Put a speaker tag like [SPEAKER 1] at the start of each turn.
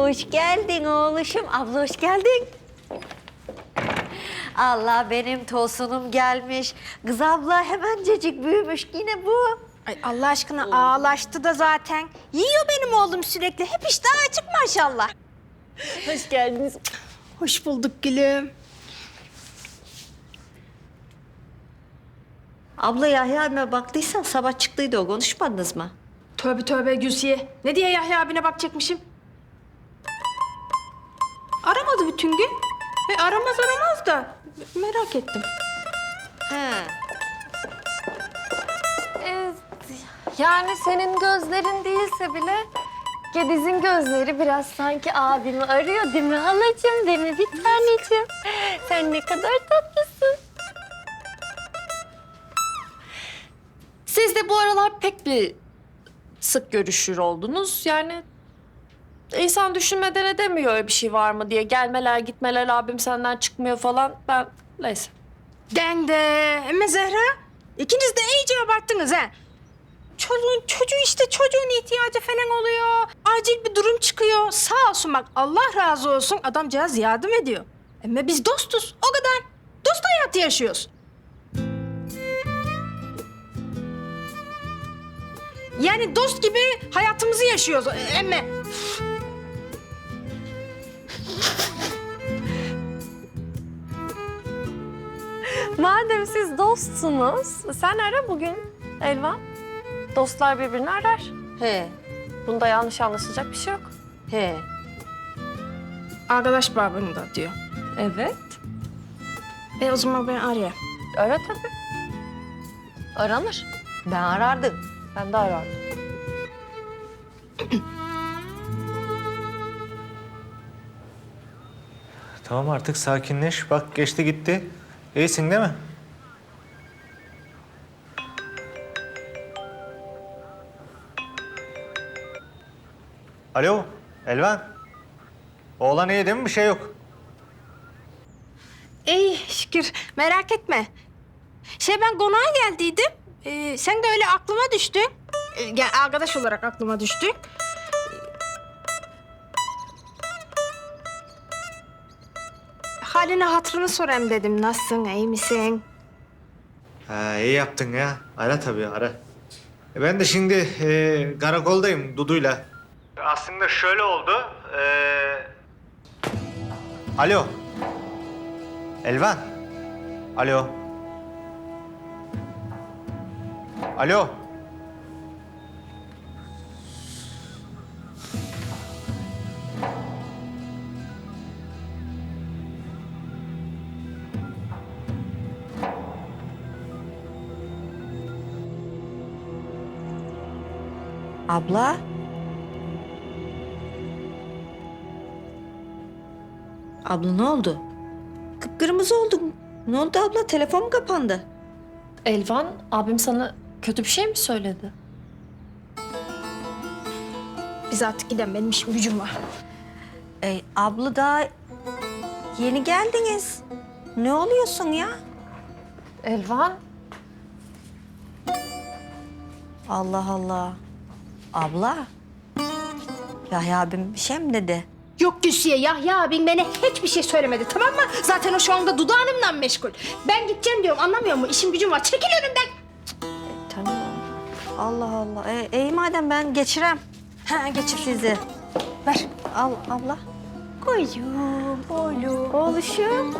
[SPEAKER 1] Hoş geldin oğluşum. Abla hoş geldin. Allah benim tosunum gelmiş. Kız abla hemencecik büyümüş yine bu.
[SPEAKER 2] Ay Allah aşkına ağlaştı da zaten. Yiyor benim oğlum sürekli. Hep iştahı açık maşallah.
[SPEAKER 3] Hoş geldiniz.
[SPEAKER 2] Hoş bulduk gülüm.
[SPEAKER 1] Abla Yahya abime baktıysan sabah çıktıydı o konuşmadınız mı?
[SPEAKER 2] Tövbe tövbe Gülsiye. Ne diye Yahya abine bakacakmışım? Aramadı bütün gün. E, aramaz aramaz da merak ettim.
[SPEAKER 1] He.
[SPEAKER 3] Ee, yani senin gözlerin değilse bile Gediz'in gözleri biraz sanki abimi arıyor değil mi halacığım değil mi bir taneciğim? Sen ne kadar tatlısın. Siz de bu aralar pek bir sık görüşür oldunuz. Yani insan düşünmeden edemiyor öyle bir şey var mı diye. Gelmeler gitmeler abim senden çıkmıyor falan. Ben neyse.
[SPEAKER 2] Den de. Ama Zehra ikiniz de iyice abarttınız ha. Çocuğun, çocuğu işte çocuğun ihtiyacı falan oluyor. Acil bir durum çıkıyor. Sağ olsun bak Allah razı olsun adamcağız yardım ediyor. Ama biz dostuz o kadar. Dost hayatı yaşıyoruz. Yani dost gibi hayatımızı yaşıyoruz emme.
[SPEAKER 3] Madem siz dostsunuz, sen ara bugün Elvan. Dostlar birbirini arar.
[SPEAKER 1] He.
[SPEAKER 3] Bunda yanlış anlaşılacak bir şey yok.
[SPEAKER 1] He.
[SPEAKER 2] Arkadaş babında diyor.
[SPEAKER 3] Evet.
[SPEAKER 2] E o zaman ben arayayım.
[SPEAKER 3] Ara tabii. Aranır.
[SPEAKER 1] Ben arardım.
[SPEAKER 3] Ben de arardım.
[SPEAKER 4] Tamam artık sakinleş. Bak geçti gitti. İyisin değil mi? Alo, Elvan. Oğlan iyi değil mi? Bir şey yok.
[SPEAKER 2] İyi şükür merak etme. Şey ben konağa geldiydim. Ee, sen de öyle aklıma düştün. Ee, arkadaş olarak aklıma düştün. Halini hatırını sorayım dedim. Nasılsın, iyi misin?
[SPEAKER 4] Ha, iyi yaptın ya. Ara tabii ara. E, Ben de şimdi e, karakoldayım Dudu'yla. Aslında şöyle oldu. e, Alo. Elvan. Alo. Alo.
[SPEAKER 1] Abla. Abla ne oldu? Kıpkırmızı oldun. Ne oldu abla? Telefon mu kapandı?
[SPEAKER 3] Elvan, abim sana kötü bir şey mi söyledi?
[SPEAKER 2] Biz artık gidelim. Benim işim gücüm var.
[SPEAKER 1] Ey abla daha yeni geldiniz. Ne oluyorsun ya?
[SPEAKER 3] Elvan,
[SPEAKER 1] Allah Allah. Abla. Yahya abim bir şey mi dedi?
[SPEAKER 2] Yok Gülsiye, Yahya abin bana hiçbir şey söylemedi tamam mı? Zaten o şu anda Dudu Hanım'la meşgul. Ben gideceğim diyorum anlamıyor mu? İşim gücüm var. Çekil önümden.
[SPEAKER 1] Tamam. Allah Allah. E, iyi madem ben geçirem
[SPEAKER 2] Ha geçir.
[SPEAKER 1] sizi.
[SPEAKER 2] Ver.
[SPEAKER 1] Al abla. Koyum. Oğlum. Oğluşum.